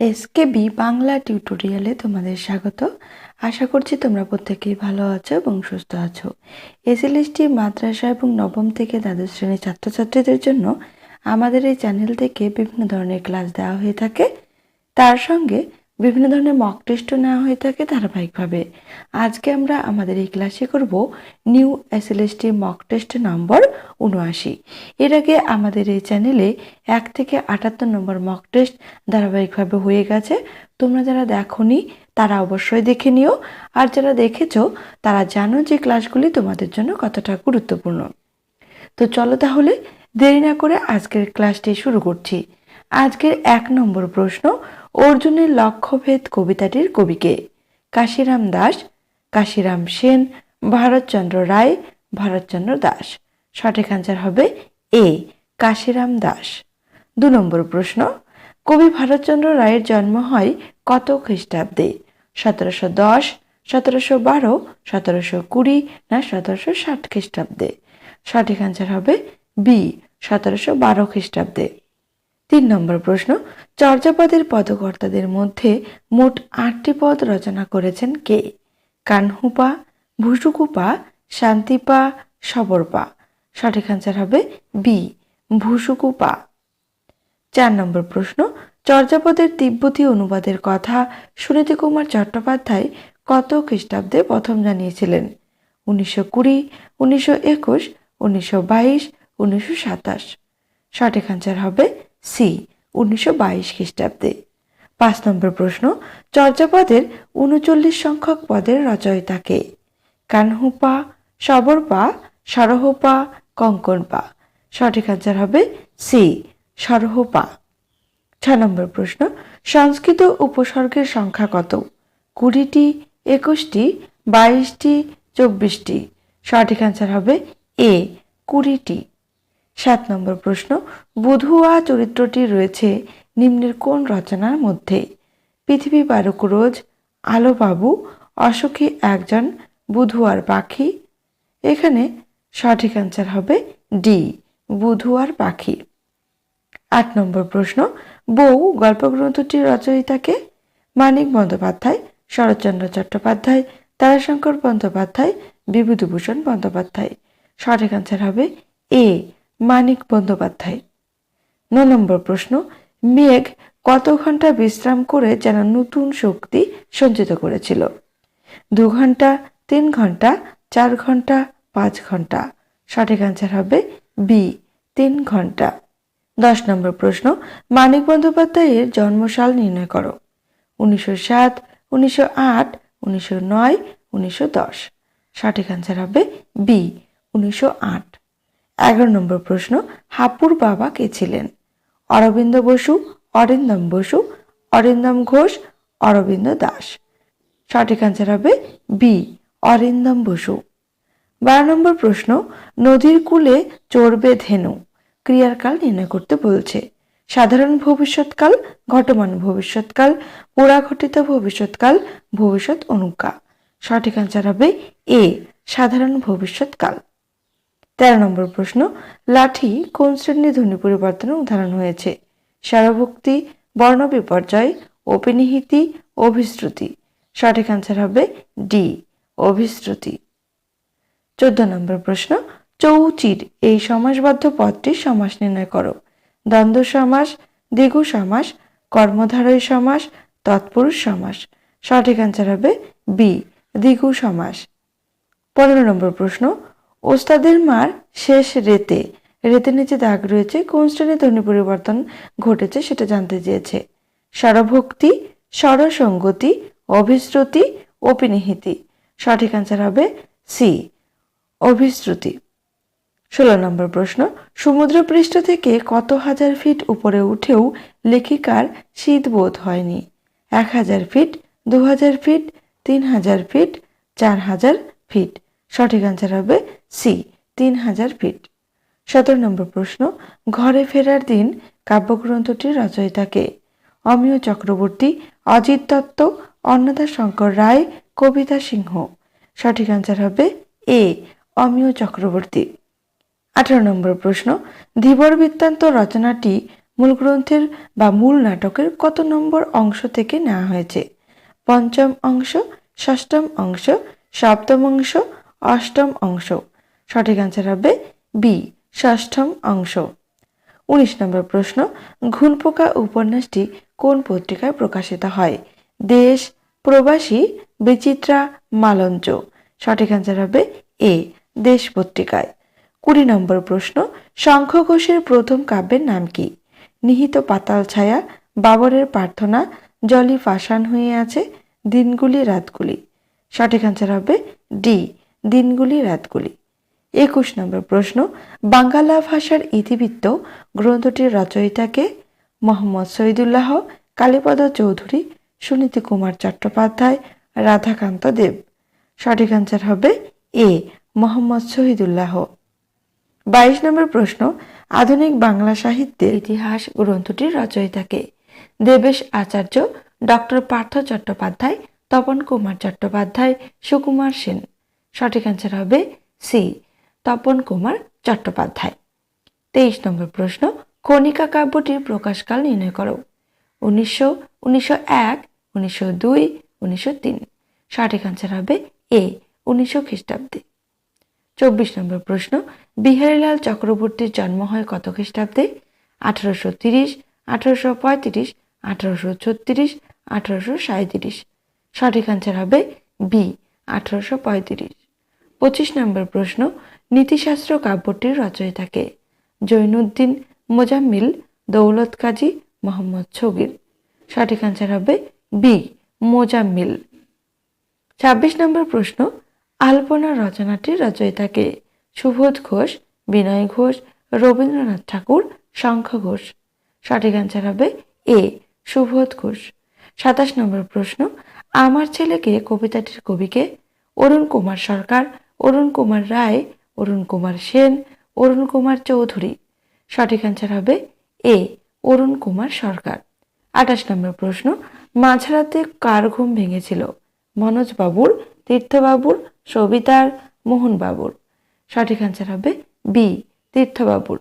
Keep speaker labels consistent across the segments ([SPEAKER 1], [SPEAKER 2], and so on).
[SPEAKER 1] SKB Bangla টিউটোরিয়ালে তোমাদের স্বাগত। আশা করছি তোমরা প্রত্যেকেই ভালো আছো এবং সুস্থ আছো। এসএলএসটি মাদ্রাসা এবং নবম থেকে দ্বাদশ শ্রেণির ছাত্রছাত্রীদের জন্য আমাদের এই চ্যানেল থেকে বিভিন্ন ধরনের ক্লাস দেওয়া হয়ে থাকে। তার সঙ্গে বিভিন্ন ধরনের মক টেস্টও নেওয়া হয়ে থাকে ধারাবাহিকভাবে। আজকে আমরা আমাদের এই ক্লাসে করব new SLST mock test number উনআশি। এর আগে আমাদের এই চ্যানেলে এক থেকে আটাত্তর নম্বর মক টেস্ট ধারাবাহিকভাবে হয়ে গেছে। তোমরা যারা দেখোনি, তারা অবশ্যই দেখে নিও। আর যারা দেখেছ, তারা জানো যে ক্লাসগুলি তোমাদের জন্য কতটা গুরুত্বপূর্ণ। তো চলো তাহলে দেরি না করে আজকের ক্লাসটি শুরু করছি। আজকের এক নম্বর প্রশ্ন অর্জুনের লক্ষ্যভেদ কবিতাটির কবিকে। কাশিরাম দাস, কাশিরাম সেন, ভারতচন্দ্র রায়, ভারতচন্দ্র দাস। সঠিক আনসার হবে এ, কাশিরাম দাস। দু নম্বর প্রশ্ন, কবি ভারতচন্দ্র রায়ের জন্ম হয় কত খ্রিস্টাব্দে? সতেরোশো দশ, সতেরোশো বারো, সতেরোশো কুড়ি না সতেরোশো ষাট খ্রিস্টাব্দে? সঠিক আনসার হবে বি, সতেরোশো বারো খ্রিস্টাব্দে। তিন নম্বর প্রশ্ন, চর্যাপদের পদকর্তাদের মধ্যে মোট আটটি পদ রচনা করেছেন কে? কানহুপা, ভুসুকুপা, শান্তিপা, সবরপা। সঠিক আনসার হবে বি ভুসুকুপা। চার নম্বর প্রশ্ন, চর্যাপদের তিব্বতী অনুবাদের কথা সুনীতি কুমার চট্টোপাধ্যায় কত খ্রিস্টাব্দে প্রথম জানিয়েছিলেন? উনিশশো কুড়ি, উনিশশো একুশ, উনিশশো বাইশ, উনিশশো সাতাশ। সঠিক আনসার হবে সি, উনিশশো বাইশ খ্রিস্টাব্দে। পাঁচ নম্বর প্রশ্ন, চর্যাপদের উনচল্লিশ সংখ্যক পদের রচয়িতাকে কানহুপা, সবরপা, সরহপা, কঙ্কনপা। সঠিক আনসার হবে সি, সরহপা। ছ নম্বর প্রশ্ন, সংস্কৃত উপসর্গের সংখ্যা কত? কুড়িটি, একুশটি, বাইশটি, চব্বিশটি। সঠিক আনসার হবে এ, কুড়িটি। সাত নম্বর প্রশ্ন, বুধুয়া চরিত্রটি রয়েছে নিম্নের কোন রচনার মধ্যে? পৃথিবী বারুক রোজ, আলোবাবু অসুখী একজন, বুধুয়ার পাখি। এখানে সঠিক অ্যান্সার হবে ডি বুধুয়ার পাখি। আট নম্বর প্রশ্ন, বউ গল্পগ্রন্থটির রচয়িতাকে? মানিক বন্দ্যোপাধ্যায়, শরৎচন্দ্র চট্টোপাধ্যায়, তারাশঙ্কর বন্দ্যোপাধ্যায়, বিভূতিভূষণ বন্দ্যোপাধ্যায়। সঠিক অ্যান্সার হবে এ মানিক বন্দ্যোপাধ্যায়। ন নম্বর প্রশ্ন, মেঘ কত ঘণ্টা বিশ্রাম করে যেন নতুন শক্তি সঞ্চিত করেছিল? দু ঘণ্টা, তিন ঘণ্টা, চার ঘণ্টা, পাঁচ ঘণ্টা? সঠিক অ্যান্সার হবে বি তিন ঘণ্টা। দশ নম্বর প্রশ্ন, মানিক বন্দ্যোপাধ্যায়ের জন্মসাল নির্ণয় করো। উনিশশো সাত, উনিশশো আট, উনিশশো নয়, উনিশশো দশ। সঠিক অ্যান্সার হবে বি উনিশশো আট। এগারো নম্বর প্রশ্ন, হাপুর বাবা কে ছিলেন? অরবিন্দ বসু, অরিন্দম বসু, অরিন্দম ঘোষ, অরবিন্দ দাস। সঠিক অ্যান্সার হবে বি অরিন্দম বসু। বারো নম্বর প্রশ্ন, নদীর কূলে চড়বে ধেনু ক্রিয়ার কাল নির্ণয় করতে বলছে। সাধারণ ভবিষ্যৎকাল, ঘটমান ভবিষ্যৎকাল, পুরাঘটিত ভবিষ্যৎকাল, ভবিষ্যৎ অনুজ্ঞা। সঠিক অ্যান্সার হবে এ সাধারণ ভবিষ্যৎকাল। তেরো নম্বর প্রশ্ন, লাঠি কোন শ্রেণির ধ্বনি পরিবর্তনের উদাহরণ হয়েছে? সারভক্তি, বর্ণ বিপর্যয় অপিনিহিতি অভিশ্রুতি। সঠিক আনসার হবে ডি অভিশ্রুতি। চোদ্দ নম্বর প্রশ্ন, চৌচির এই সমাসবদ্ধ পদটির সমাস নির্ণয় করো। দ্বন্দ্ব সমাস, দ্বিগু সমাস, কর্মধারয় সমাস, তৎপুরুষ সমাস। সঠিক আনসার হবে বি দ্বিগু সমাস। পনেরো নম্বর প্রশ্ন ওস্তাদের মার শেষ রেতে রেতে নিচে দাগ রয়েছে, কোন শ্রেণির ধ্বনি পরিবর্তন ঘটেছে সেটা জানতে চেয়েছে। স্বরভক্তি, স্বরসঙ্গতি, অভিশ্রুতি, অপিনিহিতি। সঠিক আনসার হবে সি অভিশ্রুতি। ষোলো নম্বর প্রশ্ন, সমুদ্রপৃষ্ঠ থেকে কত হাজার ফিট উপরে উঠেও লেখিকার শীত বোধ হয়নি? এক হাজার ফিট দু হাজার ফিট তিন হাজার ফিট চার হাজার ফিট সঠিক আনসার হবে সি তিন হাজার ফিট সতেরো নম্বর প্রশ্ন, ঘরে ফেরার দিন কাব্যগ্রন্থটির রচয়িতাকে অমিয় চক্রবর্তী, অজিত দত্ত, অন্নদা শঙ্কর রায়, কবিতা সিংহ। সঠিক আনসার হবে এ অমিয় চক্রবর্তী। আঠারো নম্বর প্রশ্ন, ধীবর বৃত্তান্ত রচনাটি মূল গ্রন্থের বা মূল নাটকের কত নম্বর অংশ থেকে নেওয়া হয়েছে? পঞ্চম অংশ, ষষ্ঠম অংশ, সপ্তম অংশ অষ্টম অংশ। সঠিক আনসার হবে বি ষষ্ঠম অংশ। উনিশ নম্বর প্রশ্ন ঘুনপোকা উপন্যাসটি কোন পত্রিকায় প্রকাশিত হয়? দেশ, প্রবাসী, বিচিত্রা, মালঞ্চ। সঠিক আনসার হবে এ দেশ পত্রিকায়। কুড়ি নম্বর প্রশ্ন শঙ্খ ঘোষের প্রথম কাব্যের নাম কি? নিহিত পাতাল ছায়া, বাবরের প্রার্থনা, জলি ফাঁসান হয়ে আছে দিনগুলি রাতগুলি। সঠিক আনসার হবে ডি দিনগুলি, রাতগুলি। একুশ নম্বর প্রশ্ন, বাঙ্গালা ভাষার ইতিবৃত্ত গ্রন্থটির রচয়িতাকে মোহাম্মদ শহীদুল্লাহ কালীপদ চৌধুরী, সুনীতি কুমার চট্টোপাধ্যায়, রাধাকান্ত দেব। সঠিক আনসার হবে এ, মোহাম্মদ শহীদুল্লাহ বাইশ নম্বর প্রশ্ন, আধুনিক বাংলা সাহিত্যের ইতিহাস গ্রন্থটির রচয়িতাকে দেবেশ আচার্য, ডক্টর পার্থ চট্টোপাধ্যায়, তপন কুমার চট্টোপাধ্যায়, সুকুমার সেন। সঠিক অ্যান্সার হবে সি তপন কুমার চট্টোপাধ্যায়। তেইশ নম্বর প্রশ্ন, কণিকা কাব্যটির প্রকাশকাল নির্ণয় করো। উনিশশো উনিশশো এক, উনিশশো দুই, উনিশশো তিন। সঠিক অ্যান্সার হবে এ উনিশশো খ্রিস্টাব্দে। চব্বিশ নম্বর প্রশ্ন, বিহারীলাল চক্রবর্তীর জন্ম হয় কত খ্রিস্টাব্দে? আঠারোশো তিরিশ, আঠারোশো পঁয়ত্রিশ, আঠারোশো ছত্রিশ, আঠারোশো সাঁত্রিশ সঠিক আনসার হবে বি আঠারোশো পঁয়ত্রিশ। পঁচিশ নম্বর প্রশ্ন, নীতিশাস্ত্র কাব্যটির রচয়িতাকে জৈনুদ্দিন মোজাম্মিল, দৌলত কাজী মোহাম্মদ ছগির সঠিক আনসার হবে বি, মোজাম্মিল। ছাব্বিশ নম্বর প্রশ্ন আলপনা রচনাটির রচয়িতাকে সুবোধ ঘোষ, বিনয় ঘোষ, রবীন্দ্রনাথ ঠাকুর, শঙ্খ ঘোষ। সঠিক অ্যান্সার হবে এ, সুবোধ ঘোষ। সাতাশ নম্বর প্রশ্ন আমার ছেলেকে, কবিতাটির কবিকে, অরুণ কুমার সরকার, অরুণ কুমার রায়, অরুণ কুমার সেন, অরুণ কুমার চৌধুরী। সঠিক অ্যান্সার হবে এ, অরুণ কুমার সরকার। আঠাশ নম্বর প্রশ্ন, মাঝরাতে কার ঘুম ভেঙেছিল? মনোজ বাবুর, তীর্থবাবুর, সবিতার, মোহনবাবুর? সঠিক অ্যান্সার হবে বি তীর্থবাবুর।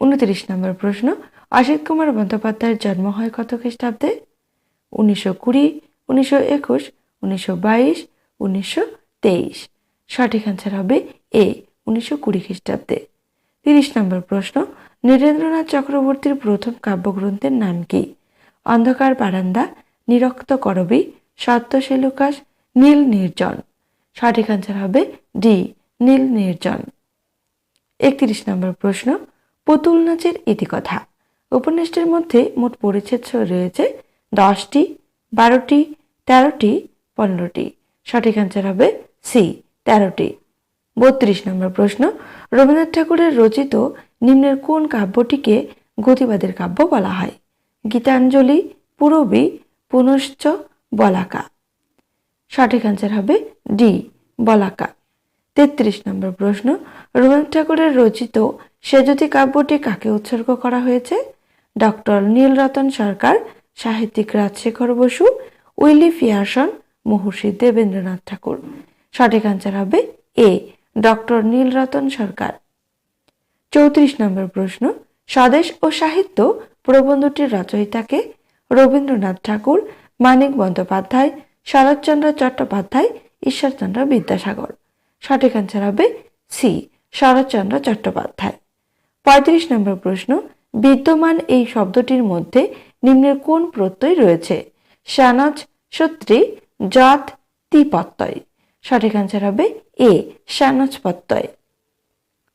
[SPEAKER 1] উনত্রিশ নম্বর প্রশ্ন, অসিত কুমার বন্দ্যোপাধ্যায়ের জন্ম হয় কত খ্রিস্টাব্দে? উনিশশো কুড়ি উনিশশো একুশ, উনিশশো বাইশ, উনিশশো তেইশ। সঠিক অ্যান্সার হবে এ, উনিশশো কুড়ি খ্রিস্টাব্দে। তিরিশ নম্বর প্রশ্ন, নীরেন্দ্রনাথ চক্রবর্তীর প্রথম কাব্যগ্রন্থের নাম কি? অন্ধকার বারান্দা, নিরক্ত করবি, সত্য সেলুকাস নীল নির্জন। সঠিক আনসার হবে ডি, নীল নির্জন। একত্রিশ নম্বর প্রশ্ন, পুতুল নাচের ইতিকথা। উপন্যাসটির মধ্যে মোট পরিচ্ছেদ রয়েছে দশটি বারোটি, তেরোটি, পনেরোটি। সঠিক আনসার হবে সি তেরোটি। বত্রিশ নম্বর প্রশ্ন, রবীন্দ্রনাথ ঠাকুরের রচিত নিম্নের কোন কাব্যটিকে গতিবাদের কাব্য বলা হয়? গীতাঞ্জলি, পুরবী, পুনশ্চ, বলাকা। সঠিক আনসার হবে ডি বলাকা। তেত্রিশ নম্বর প্রশ্ন, রবীন্দ্রনাথ ঠাকুরের রচিত সেজতি কাব্যটি কাকে উৎসর্গ করা হয়েছে? ডক্টর নীলরতন সরকার সাহিত্যিক রাজশেখর বসু, উইলি ফিয়ারসন, মহর্ষি দেবেন্দ্রনাথ ঠাকুর। সঠিক আনসার হবে এ ডক্টর নীলরতন সরকার। চৌত্রিশ নম্বর প্রশ্ন, স্বদেশ ও সাহিত্য প্রবন্ধটির রচয়িতাকে রবীন্দ্রনাথ ঠাকুর, মানিক বন্দ্যোপাধ্যায়, শরৎচন্দ্র চট্টোপাধ্যায়, ঈশ্বরচন্দ্র বিদ্যাসাগর। সঠিক অ্যান্সার হবে সি শরৎচন্দ্র চট্টোপাধ্যায়। পঁয়ত্রিশ নম্বর প্রশ্ন, বিদ্যমান এই শব্দটির মধ্যে নিম্নের কোন প্রত্যয় রয়েছে? সানজ, সত্রী, জাত, তিপত্যয়। সঠিক অ্যান্সার হবে এ, সানজ প্রত্যয়।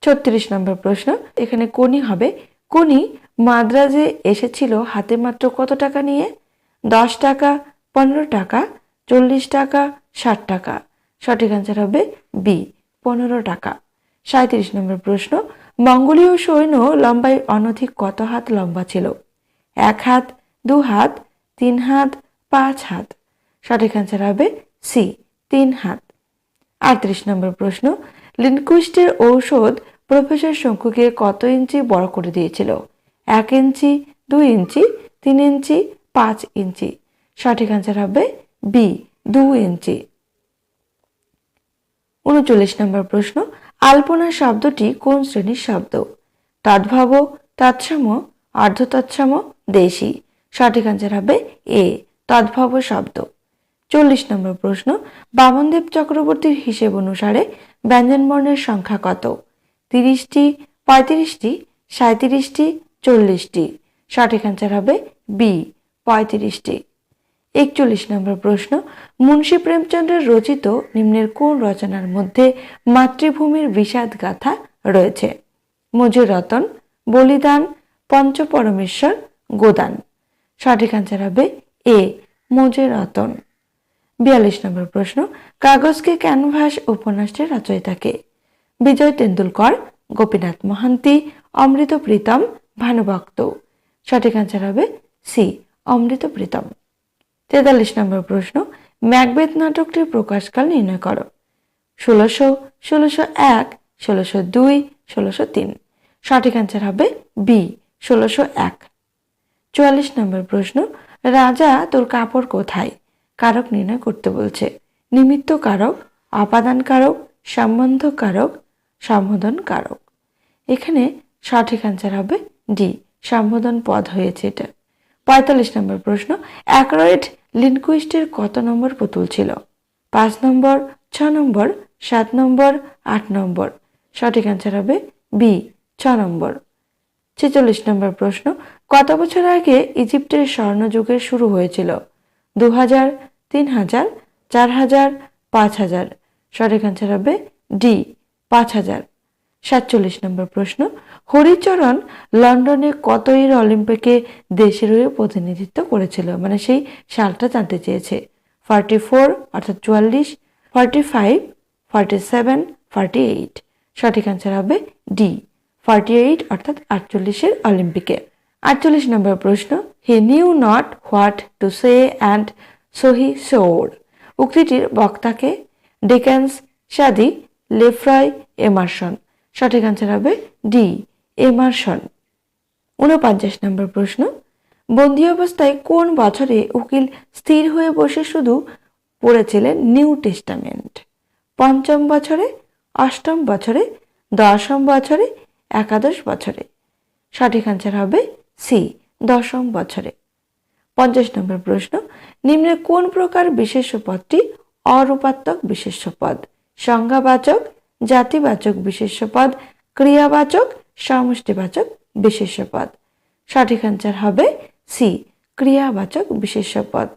[SPEAKER 1] ছত্রিশ নম্বর প্রশ্ন, এখানে কোনি হবে। কোনি মাদ্রাজে এসেছিল হাতে মাত্র কত টাকা নিয়ে? দশ টাকা, পনেরো টাকা, চল্লিশ টাকা, ষাট টাকা। সঠিক অ্যান্সার হবে বি পনেরো টাকা। সাঁত্রিশ নম্বর প্রশ্ন, মঙ্গোলীয় সৈন্য লম্বায় অনধিক কত হাত লম্বা ছিল? এক হাত দু হাত, তিন হাত, পাঁচ হাত। সঠিক অ্যান্সার হবে সি তিন হাত। আটত্রিশ নম্বর প্রশ্ন লিনকুইস্টের ঔষধ প্রফেসর শঙ্কুকে কত ইঞ্চি বড় করে দিয়েছিল? এক ইঞ্চি, দুই ইঞ্চি, তিন ইঞ্চি, পাঁচ ইঞ্চি। সঠিক অ্যান্সার হবে বি দু ইঞ্চি। উনচল্লিশ নম্বর প্রশ্ন, আলপনা শব্দটি কোন শ্রেণির শব্দ? তদ্ভাব, তৎসম অর্ধতৎসম দেশি। সঠিক আনসার হবে এ তদ্ভব শব্দ। চল্লিশ নম্বর প্রশ্ন, বামনদেব চক্রবর্তীর হিসেব অনুসারে ব্যঞ্জনবর্ণের সংখ্যা কত? তিরিশটি, পঁয়ত্রিশটি সাঁত্রিশটি চল্লিশটি। সঠিক আনসার হবে বি পঁয়ত্রিশটি। একচল্লিশ নম্বর প্রশ্ন, মুন্সী প্রেমচন্দ্রের রচিত নিম্নের কোন রচনার মধ্যে মাতৃভূমির বিষাদ গাথা রয়েছে? মজুর রতন বলিদান, পঞ্চপরমেশ্বর, গোদান। সঠিক আনসার হবে এ মজুর রতন। বিয়াল্লিশ নম্বর প্রশ্ন, কাগজকে ক্যানভাস উপন্যাসটির রচয়িতাকে বিজয় তেন্ডুলকর, গোপীনাথ মহান্তি, অমৃত প্রীতম ভানুভক্ত সঠিক আনসার হবে সি অমৃত প্রীতম। তেতাল্লিশ নম্বর প্রশ্ন, ম্যাকবেথ নাটকটির প্রকাশকাল নির্ণয় করো। ষোলোশো ষোলোশো এক, ষোলোশো দুই, ষোলোশো তিন। সঠিক আনসার হবে বি ষোলোশো এক। চুয়াল্লিশ নম্বর প্রশ্ন, রাজা, তোর কাপড় কোথায়? কারক নির্ণয় করতে বলছে, নিমিত্ত কারক অপাদান কারক, সম্বন্ধ কারক, সম্বোধন কারক। এখানে সঠিক আনসার হবে ডি সম্বোধন পদ হয়েছে এটা। পঁয়তাল্লিশ নম্বর প্রশ্ন, অ্যাক্রয়েড লিনকুইস্টের কত নম্বর পুতুল ছিল? পাঁচ নম্বর, ছ নম্বর, সাত নম্বর, আট নম্বর। সঠিক আনসার হবে বি ছ নম্বর। ছেচল্লিশ নম্বর প্রশ্ন কত বছর আগে ইজিপ্টের স্বর্ণযুগের শুরু হয়েছিল? দু হাজার তিন হাজার চার হাজার পাঁচ হাজার সঠিক আনসার হবে ডি পাঁচ হাজার সাতচল্লিশ নম্বর প্রশ্ন, হরিচরণ লন্ডনে কত এর অলিম্পিকে দেশের হয়ে প্রতিনিধিত্ব করেছিল? মানে সেই সালটা জানতে চেয়েছে। ফর্টি ফোর, অর্থাৎ চুয়াল্লিশ, forty five, forty seven, forty eight. সঠিক আনসার হবে ডি ফর্টি এইট, অর্থাৎ আটচল্লিশের অলিম্পিকে। আটচল্লিশ নম্বর প্রশ্ন he knew not what to say and so he swore উক্তিটির বক্তাকে ডেকেন্স সাদি, লেফ্রয় এমারসন, সঠিক আনসার হবে ডি, এমারসন। উনপঞ্চাশ নম্বর প্রশ্ন, বন্দি অবস্থায় কোন বছরে উকিল স্থির হয়ে বসে শুধু পড়েছিলেন নিউ টেস্টামেন্ট? পঞ্চম বছরে, অষ্টম বছরে, দশম বছরে, একাদশ বছরে? সঠিক আনসার হবে সি, দশম বছরে। পঞ্চাশ নম্বর প্রশ্ন, নিম্নে কোন প্রকার বিশেষ্য পদটি অরূপাত্মক বিশেষ্য পদ? সংজ্ঞাবাচক, জাতিবাচক বিশেষ্য পদ, ক্রিয়াবাচক, সমষ্টিবাচক বিশেষ্য পদ? সঠিক আনসার হবে সি, ক্রিয়াবাচক বিশেষ্য পদ।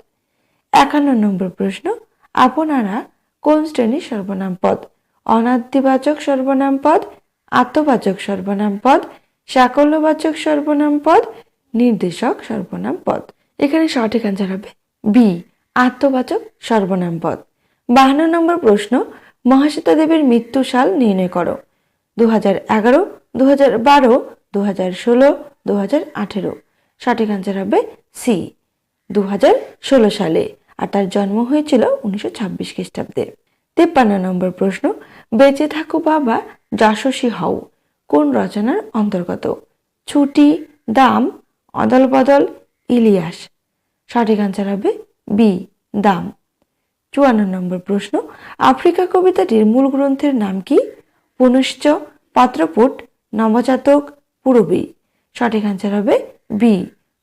[SPEAKER 1] একান্ন নম্বর প্রশ্ন, আপনারা কোন শ্রেণির সর্বনাম পদ? অনাদ্যবাচক সর্বনাম পদ, আত্মবাচক সর্বনাম পদ সাকল্যবাচক সর্বনাম পদ, নির্দেশক সর্বনাম পদ। এখানে সঠিক আনসার হবে বি আত্মবাচক সর্বনাম পদ। বাহান্ন নম্বর প্রশ্ন মহাশ্বেতা দেবীর মৃত্যু সাল নির্ণয় করো। দু হাজার এগারো দু হাজার বারো দু হাজার ষোলো দু হাজার আঠেরো। সঠিক আনসার হবে সি দু হাজার ষোলো সালে। আর তার জন্ম হয়েছিল উনিশশো ছাব্বিশ খ্রিস্টাব্দে। তেপ্পান্ন নম্বর প্রশ্ন, বেঁচে থাকো বাবা, যশস্বী হও। কোন রচনার অন্তর্গত? ছুটি, দাম অদল বদল ইলিয়াস। সঠিক আনসার হবে বি দাম। চুয়ান্ন নম্বর প্রশ্ন, আফ্রিকা কবিতাটির মূল গ্রন্থের নাম কি? পুনশ্চ, পত্রপুট, নবজাতক, পুরবী। সঠিক আনসার হবে বি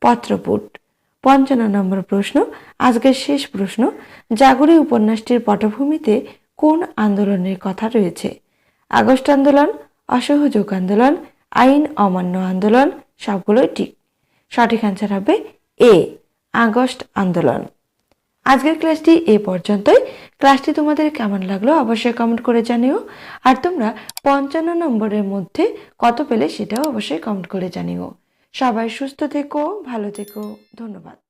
[SPEAKER 1] পত্রপুট। পঞ্চান্ন নম্বর প্রশ্ন, আজকের শেষ প্রশ্ন, জাগরি উপন্যাসটির পটভূমিতে কোন আন্দোলনের কথা রয়েছে? আগস্ট আন্দোলন অসহযোগ আন্দোলন, আইন অমান্য আন্দোলন, সবগুলোই ঠিক। সঠিক আনসার হবে এ, আগস্ট আন্দোলন। আজকের ক্লাসটি এ পর্যন্তই। ক্লাসটি তোমাদের কেমন লাগল অবশ্যই কমেন্ট করে জানিও। আর তোমরা পঞ্চান্ন নম্বরের মধ্যে কত পেলে সেটাও অবশ্যই কমেন্ট করে জানিও। সবাই সুস্থ থেকো, ভালো থেকো। ধন্যবাদ।